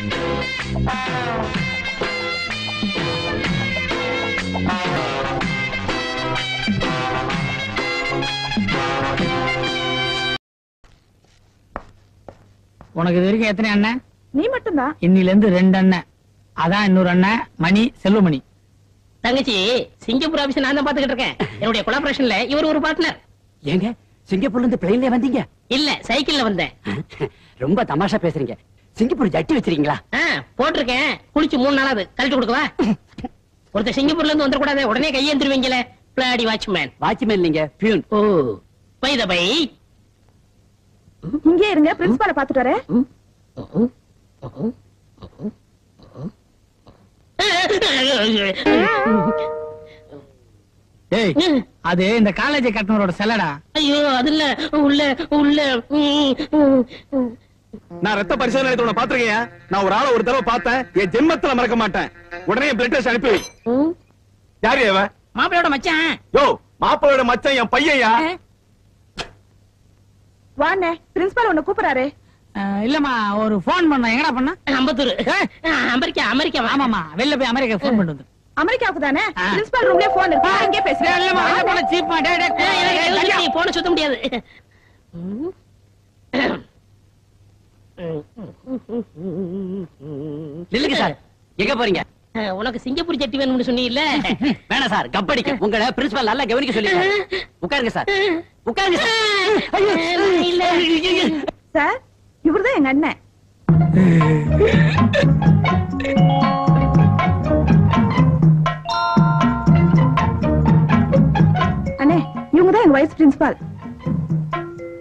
உனக்கு இது வரைக்கும் எத்தனை அண்ணன்? நீ மட்டும்தான். இன்னில இருந்து ரெண்டு அண்ணன். அதான் இன்னொரு அண்ணன் மணி செல்வமணி. தங்கச்சி சிங்கப்பூர் ஆபீஸ் நான் தான் பாத்துக்கிட்டு இருக்கேன். என்னுடைய கொலாபரேஷன்ல இவர் ஒரு பார்ட்னர் ஏங்க சிங்கப்பூர்ல இருந்து பிளைன்ல வந்தீங்க? இல்ல சைக்கிள்ல வந்தேன். ரொம்ப தமாஷா பேசுறீங்க. சிங்கப்பூர் ஜட்டி வச்சிருக்கீங்களா? போட்டிருக்கேன். குளிச்சு மூணு நாளாவது. கழட்டி கொடுக்கவா? ஒருத்தர் சிங்கப்பூர்ல இருந்து வந்துடக்கூடாது. உடனே கையேந்திருவீங்களே பிளாடி வாட்ச்மேன். வாட்ச்மேன் இல்லைங்க peon. Oh by the by. இங்கே இருங்க பிரின்சிபால பாத்துட்டு வரேன். ஏய் அது இந்த காலேஜ் கட்டணரோட செலடா ஐயோ அது இல்ல உள்ள உள்ள. நான் ரத்த பரிசோதனை நிலையத்தோட பாத்திருக்கேன் நான் ஒரு ஆளை ஒரு தடவை பார்த்தேன். என் ஜென்மத்துல மறக்க மாட்டேன். உடனே பிளட் டெஸ்ட் அனுப்பி. யாரு அவன் மாப்பிள்ளையோட மச்சான். யோ மாப்பிளோட மச்சான் என் பையன்யா? வாண்ணே பிரின்சிபால் உன்னை கூப்பிடுறாரு. இல்லம்மா ஒரு போன் பண்ண. எங்கடா பண்ண? அம்பத்தூர். அமெரிக்கா அமெரிக்கா ஆமாமா வெளில போய் அமெரிக்கா போன் பண்ணிட்டு வந்து. அமெரிக்காவுக்கு தானே. பிரின்சிபால் ரூம்லயே போன் இருக்கு. இங்கே டேய், இல்லம்மா போன பேசுறேன் சீப்மா டேய் டேய். போன சுத்த முடியாது. நில்லுங்க சார். எங்க போறீங்க? உனக்கு சிங்கப்பூர் சட்டி வேணும்னு சொன்னீங்கல்ல? வேணாம் சார் கப்படிக்க உங்களை பிரின்சிபால் நல்லா கவனிக்க சொல்லி உட்காருங்க சார். உட்காருங்க சார். இல்ல. சார் இவர்தான் எங்க அண்ணன். அண்ணே இவங்க தான் எங்க வைஸ் பிரின்சிபால்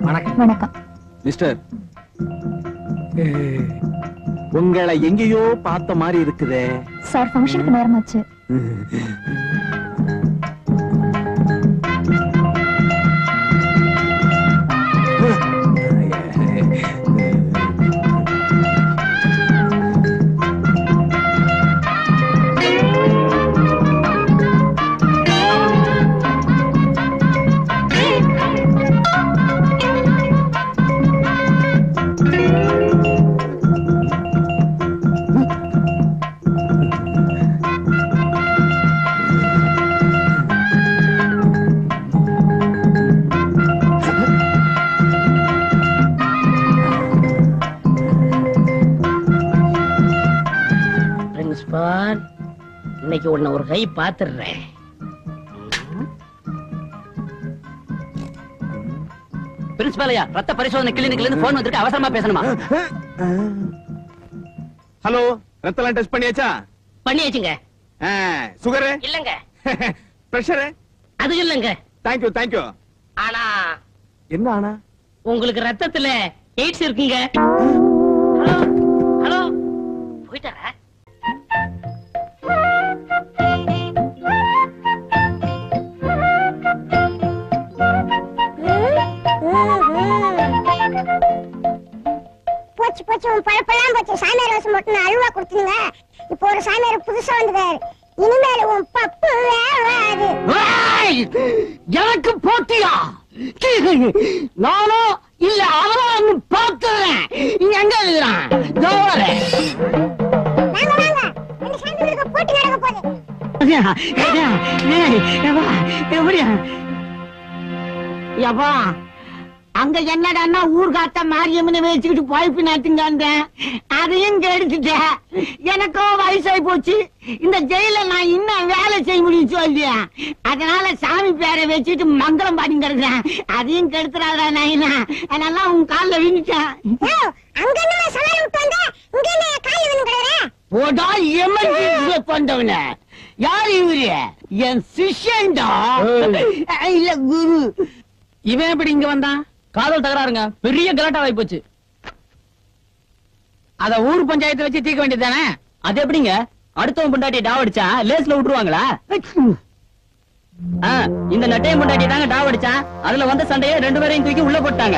வணக்கம். வணக்கம். மிஸ்டர் உங்களை எங்கேயோ பார்த்த மாதிரி இருக்குதே. சார் ஃபங்க்ஷனுக்கு நேரமாச்சு. இன்னைக்கு உன்னை ஒரு கை பாத்துடுறேன். பிரின்சிபாலையா ரத்த பரிசோதனை கிளினிக்ல இருந்து போன் வந்திருக்கு அவசரமா பேசணுமா? ஹலோ ரத்தம் டெஸ்ட் பண்ணியாச்சா? பண்ணியாச்சுங்க. சுகரு இல்லங்க. பிரஷரு அது இல்லங்க. தேங்க்யூ தேங்க்யூ ஆனா என்ன ஆனா? உங்களுக்கு ரத்தத்துல எய்ட்ஸ் இருக்குங்க. ஹலோ ஹலோ போயிட்டாரா? போச்சு உன் பழப்பெல்லாம் போச்சு சாமியார் இப்போ ஒரு சாமியார் புதுசா வந்துட்டாரு இனிமேல் உன் பப்பு வேறாது எனக்கு போட்டியா? நானும் இல்ல அவனும் பார்த்துறேன் இங்க எங்க இருக்கிறான் வாங்க வாங்க. ரெண்டு சாமியாருக்கு போட்டி நடக்க போகுது. எப்படியா? யப்பா அங்க என்னடான்னா ஊர்காத்த மாரியம்மனை வச்சுக்கிட்டு பைப்பு நடத்துங்க அதையும் கெடுத்துட்டேன் எனக்கும் வயசாகி போச்சு. இந்த ஜெயில நான் இன்னும் வேலை செய்ய முடியும் சொல்லியா. அதனால சாமி பேரை வச்சுட்டு மங்களம் பாடி கிடக்குறேன். அதையும் கெடுத்துறாடா நாயினா. அதனால உன் காலில் விழுந்துட்டேன். போடா எமர்ஜென்சி பண்றவன யார் இவரு? என் சிஷ்யன்டா. இல்ல குரு. இவன் எப்படி இங்க வந்தான்? காதல் தகராறுங்க. பெரிய கலாட்டாவாய் போச்சு. அத ஊர் பஞ்சாயத்து வச்சு தீர்க்க வேண்டியதுதானே? அது எப்படிங்க? அடுத்தவன் பொண்டாட்டி டாவ் அடிச்சா லேஸ்ல விட்டுருவாங்களா? இந்த நட்டையும் பொண்டாட்டி தாங்க டாவ் அடிச்சான் அதுல வந்த சண்டையை ரெண்டு பேரையும் தூக்கி உள்ள போட்டாங்க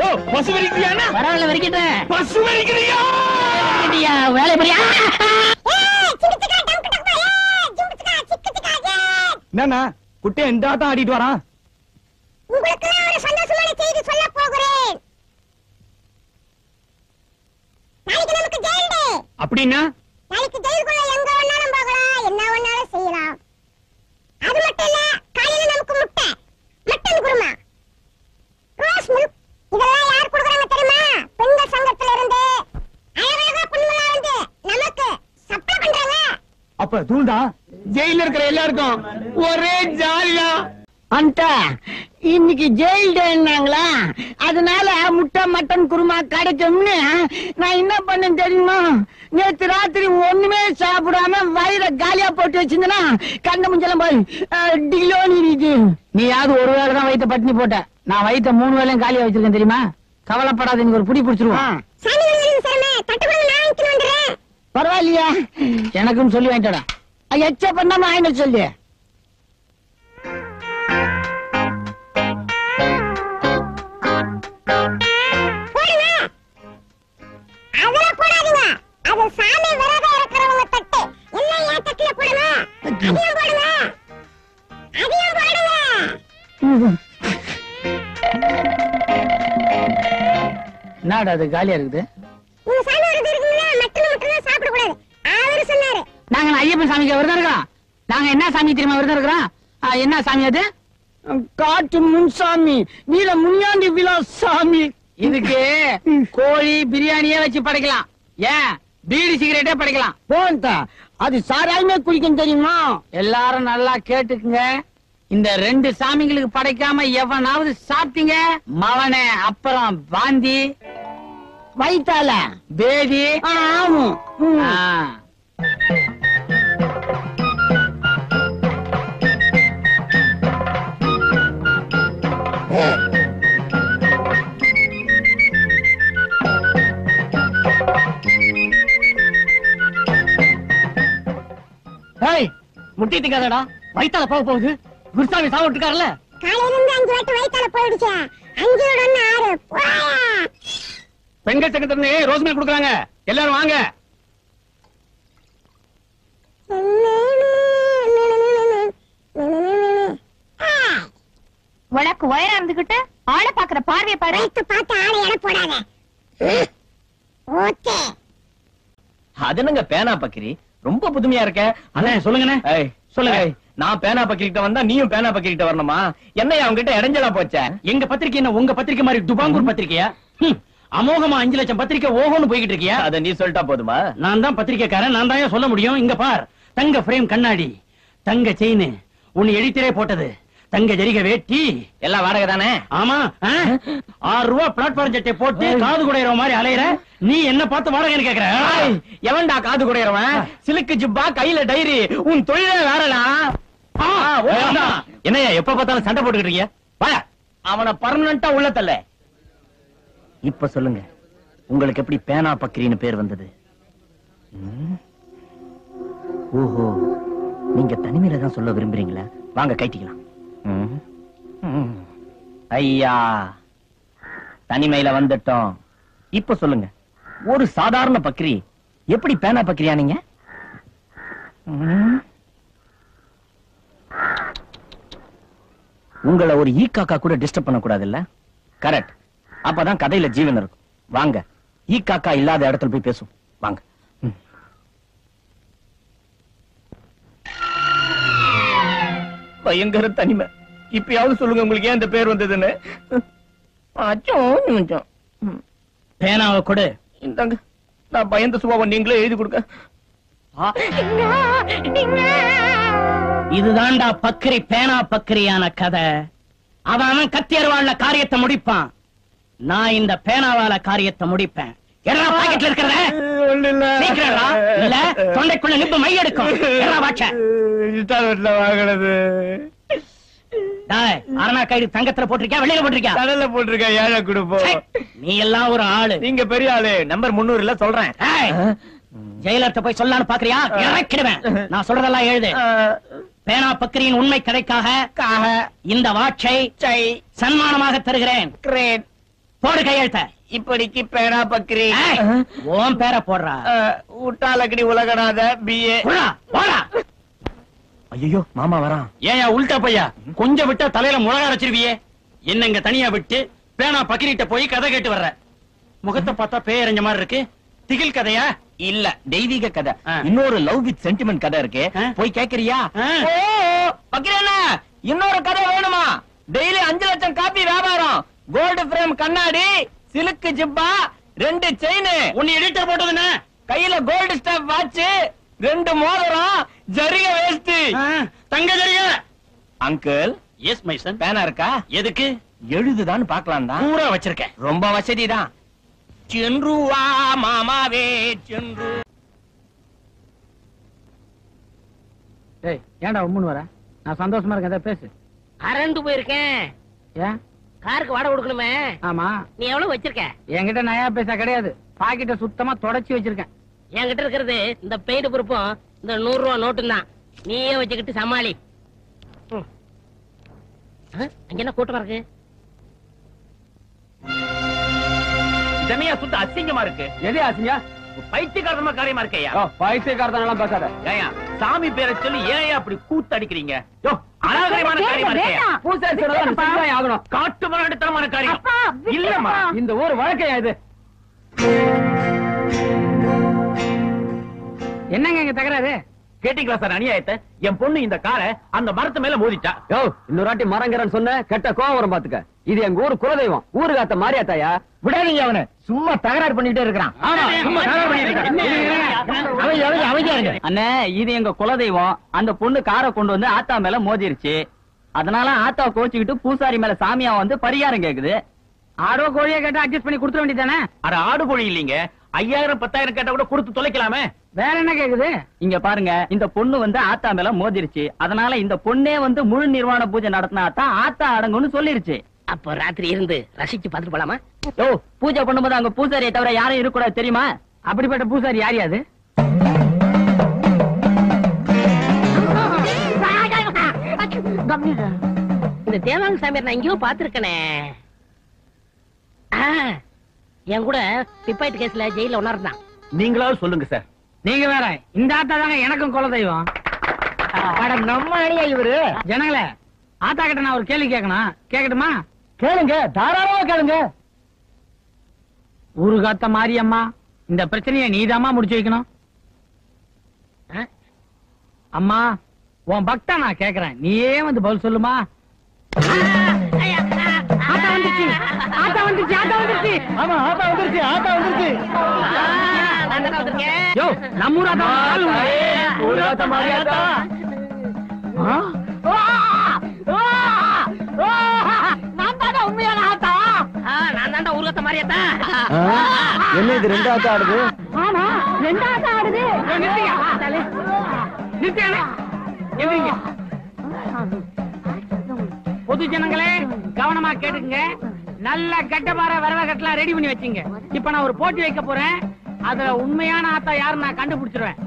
யோ பசு? பரவாயில்ல? வேலை பெரியா என்னண்ணா குட்டியை இந்த ஆட்டம் ஆடிட்டு வரான்? உங்களுக்கு ஒரு சந்தோஷமான செய்தி சொல்ல போகிறேன். நாளைக்கு நமக்கு ஜெயில் டே அப்படின்னா? நாளைக்கு ஜெயிலுக்குள்ள எங்க வேணாலும் போகலாம் என்ன வேணாலும் செய்யலாம். அது மட்டும் இல்ல காலையில நமக்கு முட்டை மட்டன் குருமா ரோஸ் மில்க் இதெல்லாம் யார் கொடுக்குறாங்க தெரியுமா பெண்கள் சங்கத்துல இருந்து அழகழகா பொண்ணுங்களா வந்து நமக்கு சப்ளை பண்றாங்க அப்ப தூள்தான் ஜெயில இருக்கிற எல்லாருக்கும் ஒரே ஜாலியா. அந்த இன்னைக்கு ஜெயில் டேன்னாங்களா? அதனால முட்டை மட்டன் குருமா கிடைக்கும்னு நான் என்ன பண்ணேன் தெரியுமா? நேத்து ராத்திரி ஒண்ணுமே சாப்பிடாம வயிற காலியா போட்டு வச்சிருந்தனா? கண்ட முஞ்செல்லாம் போய் டிலோனி இருக்கு நீயாவது ஒரு வேளை தான் வயித்த பட்டினி போட்ட. நான் வயித்த மூணு வேளையும் காலியா வச்சிருக்கேன் தெரியுமா? கவலைப்படாத நீங்க ஒரு புடி பிடிச்சிருவோம். பரவாயில்லையா? எனக்கும் சொல்லி வாங்கிட்டடா. எச்ச பண்ணாம ஆயின சொல்லு போடுங்க அதெல்லாம் போடாதீங்க. அது நாங்க ஐயப்பன் சாமிக்கு விரதம் இருக்கிறோம்? நாங்க என்ன சாமி தெரியுமா விரதம் இருக்கிறோம்? என்ன சாமி அது? காட்டு முன்சாமி நீல முன்னாண்டி விழா சாமி. இதுக்கு கோழி பிரியாணியே வச்சு படைக்கலாம். ஏன்? பீடி சிகரெட்டே படைக்கலாம். போன்தா அது சாராயமே குடிக்கும் தெரியுமா? எல்லாரும் நல்லா கேட்டுக்குங்க. இந்த ரெண்டு சாமிங்களுக்கு படைக்காம எவனாவது சாப்பிட்டீங்க? மவனே அப்புறம் வாந்தி வயித்தால? பேதி. ஆமா. முட்டி திங்காதடா வயித்தால போக போகுது. குருசாமி இருக்காருல்ல காலையில இருந்து அஞ்சு வாட்டி வயித்தால போயிடுச்சு. அஞ்சோட ஒண்ணு ஆறு. போயா. பெண்கள் சங்கத்துல ரோஸ் மில்க் கொடுக்குறாங்க. எல்லாரும் வாங்க. உனக்கு உயரம் இருந்துகிட்டு ஆளை பாக்குற பார்வையை பாரு. பார்த்து ஆளை எடை போடாத. ஓகே. அது என்னங்க பேனா பக்கிரி? ரொம்ப புதுமையா இருக்க. அண்ணே சொல்லுங்கண்ணே. சொல்லுங்க. நான் பேனா பக்கிரிட்ட வந்தா நீயும் பேனா பக்கிரிட்ட வரணுமா? என்னையா அவங்க கிட்ட இடைஞ்சலா போச்சே? எங்க பத்திரிக்கை என்ன உங்க பத்திரிக்கை மாதிரி துபாங்கூர் பத்திரிக்கையா? அமோகமா அஞ்சு லட்சம் பத்திரிக்கை ஓஹோன்னு போய்கிட்டு இருக்கியா? அத நீ சொல்லிட்டா போதுமா? நான் தான் பத்திரிக்கைக்காரன் நான் தான் சொல்ல முடியும்? இங்க பார் தங்க ஃப்ரேம் கண்ணாடி தங்க செயின் உன்னை எடித்தரே போட்டது. தங்க ஜரிகை வேட்டி. எல்லாம் வாடகை தானே? ஆமா? ஆறு ரூபா பிளாட்ஃபார்ம் சட்டை போட்டு காது குடையிற மாதிரி அலையிற. நீ என்ன பார்த்து வாடகைன்னு கேக்குற? எவன்டா காது குடையறவன்? சிலுக்கு ஜிப்பா கையில டைரி. உன் தொழிலே வேறடா. என்னய்யா எப்ப பார்த்தாலும் சண்டை போட்டுக்கிட்டு இருக்கிய? வா. அவனை பர்மனண்டா உள்ள தள்ள. இப்ப சொல்லுங்க. உங்களுக்கு எப்படி பேனா பக்கிரின்னு பேர் வந்தது? ஓஹோ. நீங்க தனிமையில தான் சொல்ல விரும்புறீங்களா. வாங்க கைட்டிக்கலாம். ஐயா தனிமையில வந்துட்டோம். இப்ப சொல்லுங்க ஒரு சாதாரண பக்ரி எப்படி பேனா பக்ரியா நீங்க? உங்களை ஒரு ஈ காக்கா கூட டிஸ்டர்ப் பண்ண கூடாது இல்ல கரெக்ட் அப்பதான் கதையில ஜீவன் இருக்கும். வாங்க ஈ காக்கா இல்லாத இடத்துல போய் பேசும் வாங்க. பயங்கர தனிமை. இப்பயாவது சொல்லுங்க உங்களுக்கு ஏன் இந்த பேர் வந்ததுன்னு? அச்சோ நிமிஷம். பேனாவை கொடு. இந்தாங்க நான் பயந்த சுபாவம் நீங்களே எழுதி கொடுக்க இதுதான்டா பக்கிரி பேனா பக்கிரியான கதை. அவன் அவன் கத்தி அருவாள்ல காரியத்தை முடிப்பான். நான் இந்த பேனாவால காரியத்தை முடிப்பேன். எடா பாக்கெட்ல இருக்கிறத? சீக்கிரம்டா. இல்ல தொண்டைக்குள்ள நிப்பு மை எடுக்கும். எடா வாட்ச இன்ஸ்டால்மெண்ட்ல வாங்கினது டேய், அரணா கைடு தங்கத்துல போட்டிருக்கியா? வெளியில போட்டிருக்கியா? கடல்ல போட்டிருக்க ஏழை குடுப்போம் நீ எல்லாம் ஒரு ஆளு. நீங்க பெரிய ஆளு. நம்பர் முன்னூறுல சொல்றேன். ஜெயலலிதா போய் சொல்லலாம்னு பாக்குறியா? இறக்கிடுவேன். நான் சொல்றதெல்லாம் எழுது. பேனா பக்கிரியின் உண்மை கதைக்காக இந்த வாட்சை சன்மானமாக தருகிறேன். போடு கையெழுத்த. இப்படிக்கு பேனா பக்கிரி ஏய், உன் பேரை போடுறா. ஊட்டாலக்கடி உலகநாத பிஏ. ஐயோ மாமா வரான் ஏயா உள்டா பையா கொஞ்சம் விட்டா தலையில முழகா வச்சிருவியே என்ன இங்க தனியா விட்டு பேனா பக்கிரிட்ட போய் கதை கேட்டு வர்ற. முகத்தை பார்த்தா பேயறிஞ்ச மாதிரி இருக்கு. திகில் கதையா? இல்ல தெய்வீக கதை. இன்னொரு லவ் வித் சென்டிமெண்ட் கதை இருக்கு. போய் கேக்குறியா? இன்னொரு கதை வேணுமா? டெய்லி அஞ்சு லட்சம் காப்பி வியாபாரம். கோல்டு பிரேம் கண்ணாடி சிலுக்கு ஜிப்பா ரெண்டு செயின் உன்னை எடிட்டர் போட்டதுன்னு கையில கோல்டு ஸ்டெப் வாட்ச் ரெண்டு மோதிரம் ஜரிக வேஸ்ட் தங்க ஜரிக. அங்கிள் எஸ் மை சன் பேனா இருக்கா? எதுக்கு? எழுதுதான்னு பாக்கலாம் தான். பூரா வச்சிருக்கேன். ரொம்ப வசதி தான். சென்று வா மாமாவே சென்று ஏய் ஏன்டா உம்முன்னு வர? நான் சந்தோஷமா இருக்கேன் பேசு. அரண்டு போயிருக்கேன். ஏன்? காருக்கு வாடகை கொடுக்கணுமே. ஆமா. நீ எவ்வளவு வச்சிருக்க? என்கிட்ட நயா பைசா கிடையாது. பாக்கெட்ட சுத்தமா தொடச்சி வச்சிருக்கேன். என்கிட்ட இருக்கிறது இந்த பெயிண்ட் பொறுப்பும் இந்த நூறு ரூபா நோட்டும் தான். நீயே வச்சுக்கிட்டு சமாளி. அங்க என்ன கூட்டமா இருக்கு? இதனையா சுத்த அசிங்கமா இருக்கு. எது ஆசியா பைத்தியகாரமா காரியமா இருக்கையா? பைத்தியக்காரத்தனெல்லாம் பேசாத. ஏயா சாமி பேரை சொல்லி ஏன் அப்படி கூத்தடிக்கிறீங்க யோ ஆகணும். காட்டு காரியம். அப்பா, இல்லம்மா இந்த ஊர் வழக்கையா இது என்னங்க இங்க தகராறு? கேட்டீங்களா சார் அநியாயத்தை? என் பொண்ணு இந்த காரை அந்த மரத்து மேல மோதிட்டா யோ இன்னொரு வாட்டி மரங்கிறன்னு சொன்ன கெட்ட கோவம் வரும் பாத்துக்க. இது எங்க ஊர் குலதெய்வம். ஊரு காத்த மாரியாத்தாயா விடாதீங்க அவனை. சும்மா தகராறு பண்ணிட்டே இருக்கிறான். ஆமா சும்மா தகராறு பண்ணிட்டு இருக்கான் அமைதியா இருங்க அண்ணே இது எங்க குலதெய்வம். அந்த பொண்ணு காரை கொண்டு வந்து ஆத்தா மேல மோதிருச்சு. அதனால ஆத்தா கோச்சுக்கிட்டு பூசாரி மேல சாமியா வந்து பரிகாரம் கேக்குது. ஆடோ கோழியை கேட்டா அட்ஜஸ்ட் பண்ணி கொடுத்துட வேண்டியதானே அட ஆடு கோழி இல்லீங்க. ஐயாயிரம் பத்தாயிரம் கேட்டா கூட கொடுத்து தொலைக்கலாமே? வேற என்ன கேக்குது? இங்க பாருங்க இந்த பொண்ணு வந்து ஆத்தா மேல மோதிருச்சு. அதனால இந்த பொண்ணே வந்து முழு நிர்வாண பூஜை நடத்தினா தான் ஆத்தா அடங்கும்னு சொல்லிருச்சு. அப்ப ராத்திரி இருந்து ரசிச்சு பார்த்துட்டு போலாமா? யோ பூஜை பண்ணும்போது அங்க பூசாரியை தவிர யாரும் இருக்கக்கூடாது தெரியுமா? அப்படிப்பட்ட பூசாரி யார் அது இந்த தேவாங்க சாமியார் நான் எங்கேயோ பாத்துருக்கனே என் கூட பிப்பாயிட்டு கேஸ்ல ஜெயில ஒன்னா இருந்தான் நீங்களாவது சொல்லுங்க சார் நீங்க வேற இந்த ஆத்தா தாங்க எனக்கும் குலதெய்வம் நம்ம அணியா இவரு? ஜனங்களே ஆத்தா கிட்ட நான் ஒரு கேள்வி கேட்கணும்? கேட்கட்டுமா? கேளுங்க தாராளமா கேளுங்க. ஊரு காத்த மாரியம்மா இந்த பிரச்சனையை நீதாம்மா முடிச்சு வைக்கணும்? அம்மா உன் பக்தா நான் கேக்குறேன். நீயே வந்து பதில் சொல்லுமா? ஆத்தா வந்துருச்சு. ஆத்தா வந்துருச்சு ஆத்தா வந்துருச்சு. ஆமா ஆட்டா வந்துருச்சு ஆட்டா வந்துருச்சு. தானே. யோ நம்ம ஊர் உண்டு. ஊரு ஆத்தா, மாரியாத்தா. ஆ? நான் தானே உண்மையான ஆத்தா. ஆ, நான் தான்டா ஊர்வத்த மாதிரியாத்தா என்ன இது ரெண்டு ஆட்டா ஆடுது? ஆமா ரெண்டாவது ஆடுது. யோ, நிறுத்துங்க. பொது ஜனங்களே கவனமா கேட்டுங்க நல்ல கட்டபார வரவகட்டெல்லாம் ரெடி பண்ணி வச்சுங்க. இப்ப நான் ஒரு போட்டி வைக்க போறேன். அதுல உண்மையான ஆத்தா யாரு நான் கண்டுபிடிச்சிருவேன்.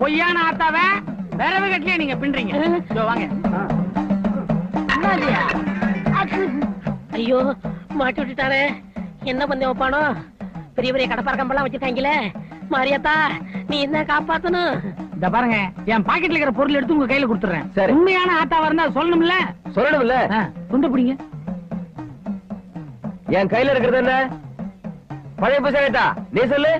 பொய்யான ஆத்தாவ வரவு கட்டலையே நீங்க பின்றீங்க வாங்க. ஐயோ மாட்டி விட்டுட்டாரே என்ன பண்ண வைப்பானோ? பெரிய பெரிய கடப்பார கம்பெல்லாம் வச்சிருக்காங்களே மாரியாத்தா நீ என்ன காப்பாத்தணும்? இந்த பாருங்க என் பாக்கெட்ல இருக்கிற பொருள் எடுத்து உங்க கையில கொடுத்துறேன். சரி. உண்மையான ஆத்தாவா இருந்தா சொல்லணும்ல? சொல்லணும்ல. துண்டு பிடிங்க. என் கையில இருக்கிறது என்ன? பழைய புசாரியாத்தா நீ சொல்லு.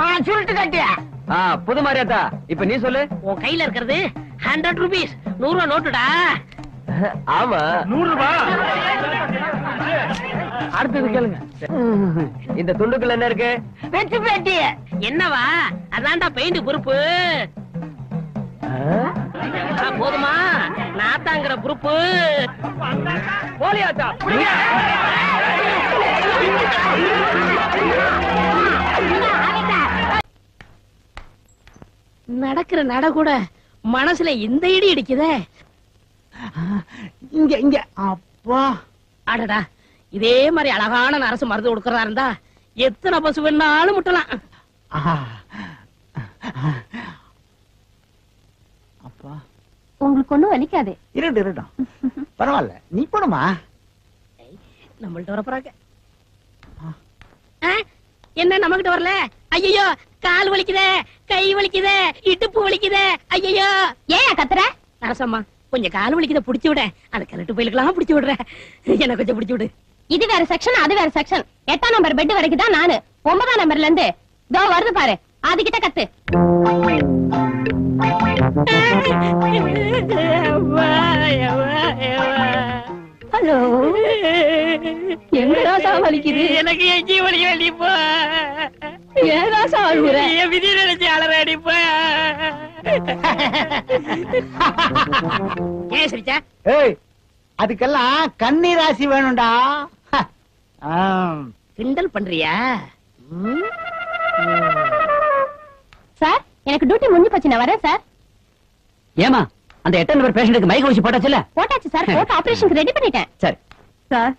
ஆ, சுருட்டு கட்டியா? ஆ புது மாரியாத்தா? இப்ப நீ சொல்லு. உன் கையில இருக்கிறது ஹண்ட்ரட் ருபீஸ் நூறு ரூபா நோட்டுடா. ஆமா. நூறு ரூபாய் அடுத்தது கேளுங்க. இந்த துண்டுக்குள்ள என்ன இருக்கு? வெச்சு பேட்டி என்னவா? அதான்டா பெயிண்ட் பொறுப்பு. போதுமா. நாத்தாங்கிற குரூப்பு போலியாத்தா பிடிங்க. நடக்கிற நட கூட மனசுல இந்த இடி இடிக்குதே. இங்க இங்க. அப்பா. அடடா இதே மாதிரி அழகான நரசு மருந்து கொடுக்கறதா இருந்தா எத்தனை பசு வேணாலும் முட்டலாம். அப்பா உங்களுக்கு ஒண்ணும் வலிக்காது. இருட்டு. இருட்டும் பரவாயில்ல. நீ போடுமா நம்மள்ட்ட வர போறாங்க ஆ, என்ன நம்மகிட்ட வரல? ஐயோ கால் வலிக்குதே கை வலிக்குதே இடுப்பு வலிக்குதே ஐயோ ஏன் கத்துற? நரசம்மா கொஞ்சம் கால் வலிக்குத புடிச்சு விட. அந்த கரண்ட் போயிலுக்கெல்லாம் புடிச்சு விடுறேன் என்ன கொஞ்சம் புடிச்சு விடு. இது வேற செக்ஷன் அது வேற செக்ஷன் எட்டாம் நம்பர் பெட் வரைக்கும் தான் நானு. ஒன்பதாம் நம்பர்ல இருந்து இதோ வருது பாரு. அதுகிட்ட கத்து. ஹலோ எங்க ராசா வலிக்குது எனக்கு வலிக்க அடிப்பா ஏன் ராசா அழுகுற என் விதி நினைச்சு அலற அடிப்பா. ஏன் சிரிச்சா? ஏய் அதுக்கெல்லாம் கன்னி ராசி வேணும்டா. கிண்டல் பண்றியா? சார் எனக்கு டியூட்டி முடிஞ்சு போச்சு. நான் வரேன் சார். ஏமா அந்த எட்டாம் நம்பர் பேஷண்ட்டுக்கு மைக் ஊசி போட்டாச்சுல போட்டாச்சு சார். போட்டு ஆபரேஷனுக்கு ரெடி பண்ணிட்டேன். சரி. சார்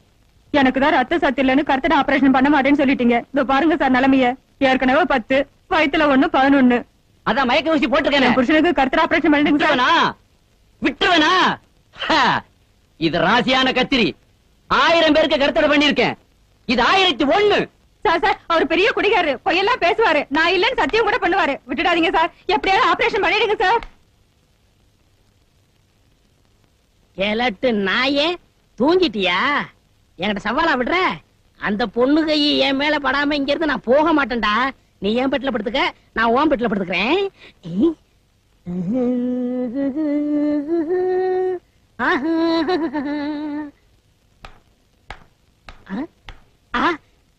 எனக்கு தான் ரத்த சத்து இல்லைன்னு கருத்தட ஆபரேஷன் பண்ண மாட்டேன்னு சொல்லிட்டீங்க. இதோ பாருங்க சார் நிலைமைய. ஏற்கனவே பத்து வயித்துல ஒண்ணு பதினொன்னு. அதான் மயக்க ஊசி போட்டிருக்கேன். புருஷனுக்கு கருத்தட ஆபரேஷன் பண்ணிடுங்க சார் விட்டுருவனா? இது ராசியான கத்திரி. ஆயிரம் பேருக்கு கருத்தடை பண்ணிருக்கேன் இது ஆயிரத்தி ஒண்ணு. சார் சார் அவர் பெரிய குடிகாரரு பொய்யெல்லாம் பேசுவாரு. நான் இல்லைன்னு சத்தியம் கூட பண்ணுவாரு. விட்டுடாதீங்க சார். எப்படியாவது ஆபரேஷன் பண்ணிடுங்க சார். கிழட்டு நாயே தூங்கிட்டியா? என்கிட்ட சவாலா விடுற? அந்த பொண்ணு கை என் மேல படாம இங்க இருந்து நான் போக மாட்டேன்டா. நீ ஏன் பெட்ல படுத்துக்க நான் ஓன் பெட்ல படுத்துக்கிறேன்.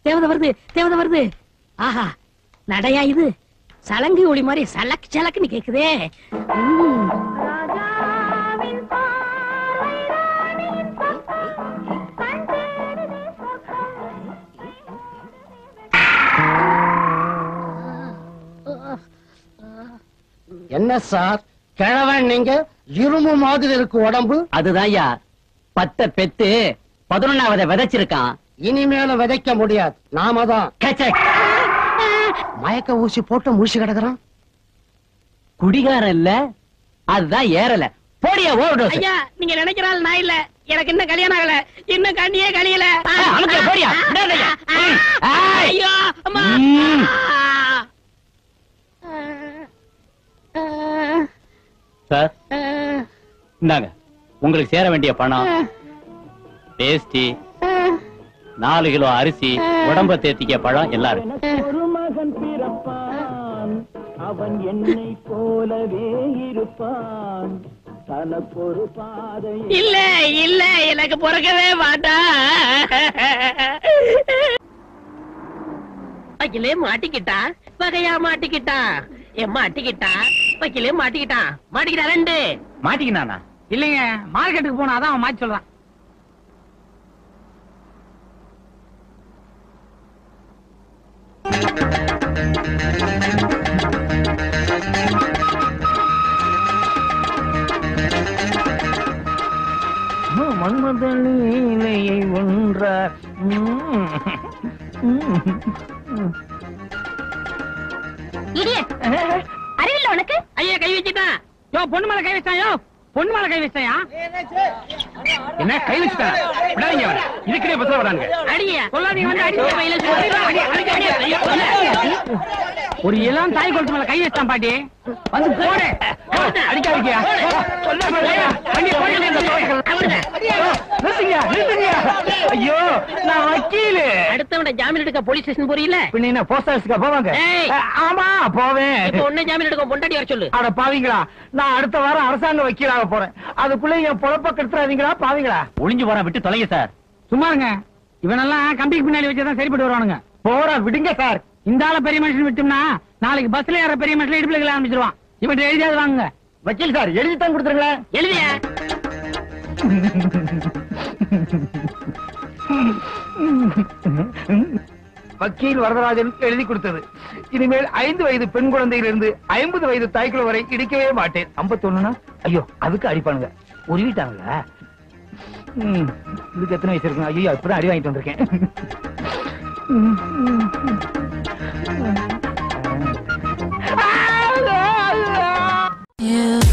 தேவதை வருது தேவதை வருது. ஆஹா. நடையா இது. சலங்கி ஒளி மாதிரி சலக் சலக்குன்னு கேக்குதே. என்ன சார் கிழவன் நீங்க இரும்பு மாதிரி இருக்கு உடம்பு அதுதான்யா பத்த பெத்து பதினொன்னாவத விதைச்சிருக்கான் இனிமேலும் விதைக்க முடியாது நாம தான். மயக்க ஊசி போட்டு முழிச்சு கிடக்குறான் குடிகாரன் இல்ல அதுதான் ஏறல போடியா ஓவர்டோஸ் ஐயா நீங்க நினைக்கிறாள் நான் இல்ல எனக்கு இன்னும் கல்யாணம் ஆகல இன்னும் கண்ணியே கழியல போடியா. ஐயோ சார். இந்தாங்க உங்களுக்கு சேர வேண்டிய பணம். பேஸ்டி நாலு கிலோ அரிசி உடம்ப தேத்திக்க பழம் எல்லாரும் ஒரு மகன் பிறப்பான். அவன் என்னை போலவே இருப்பான். தனக்கொரு பாதை இல்ல இல்ல எனக்கு பிறக்கவே மாட்டா வக்கீலே மாட்டிக்கிட்டா? வகையா மாட்டிக்கிட்டா? என் மாட்டிக்கிட்டா? வக்கீலே மாட்டிக்கிட்டான். மாட்டிக்கிட்டா ரெண்டு. மாட்டிக்கினானா? இல்லைங்க மார்க்கெட்டுக்கு போனா அதான் அவன் மாத்தி சொல்றான். மன்மத லீலையை ஒன்றார் இடியட். உனக்கு? ஐயா கை வச்சுட்டான் யோ பொண்ணு மேல கை வச்சான் யோ. பொண்ணு மேல கை வச்சாயா என்ன கை வச்சுட்டான் விடாதீங்க அவனை. இதுக்கிட்டே பஸ் வராங்க அடிங்க. சொல்லாதீங்க வந்து அடிச்சு பையில. ஒரு இளம் தாய் கொளுத்து மேல கை வச்சான் பாட்டி. வந்து போடு. அடிக்காதீங்க. ஐயோ நான் வக்கீலு. அடுத்தவன ஜாமீன் எடுக்க போலீஸ் ஸ்டேஷன் போறீல்ல? பின்ன என்ன போஸ்ட் ஆபீஸ்க்கு போவாங்க? ஆமா போவேன். இப்ப உன்ன ஜாமீன் எடுக்க பொண்டாட்டி வர சொல்லு. அட பாவீங்களா? நான் அடுத்த வாரம் அரசாங்க வக்கீலாக போறேன். அதுக்குள்ள என் பொழப்ப கெடுத்துறாதீங்களா பாவீங்களா? ஒளிஞ்சு போறான் விட்டு தொலைங்க சார். சும்மாருங்க இவனெல்லாம் கம்பிக்கு பின்னாடி வச்சுதான் சரிப்பட்டு வருவானுங்க. போறா விடுங்க சார். இந்த ஆள பெரிய மனுஷன் விட்டோம்னா நாளைக்கு பஸ்ல ஏற பெரிய மனுஷன் இடுப்புல ஆரம்பிச்சிருவான். இவன் எழுதியாவது வாங்குங்க. வக்கீல் சார் எழுதி தான் கொடுத்துருங்களேன் எழுதிய? வக்கீல் வரதராஜன் எழுதி கொடுத்தது. இனிமேல் ஐந்து வயது பெண் குழந்தையிலிருந்து ஐம்பது வயது தாய்க்குள்ள வரை இடிக்கவே மாட்டேன். ஐம்பத்தொன்னுனா? ஐயோ அதுக்கு அடிப்பானுங்க. உருவிட்டாங்களா இதுக்கு எத்தனை வயசு இருக்கும்? ஐயோ இப்பதான் அடி வாங்கிட்டு வந்திருக்கேன். you.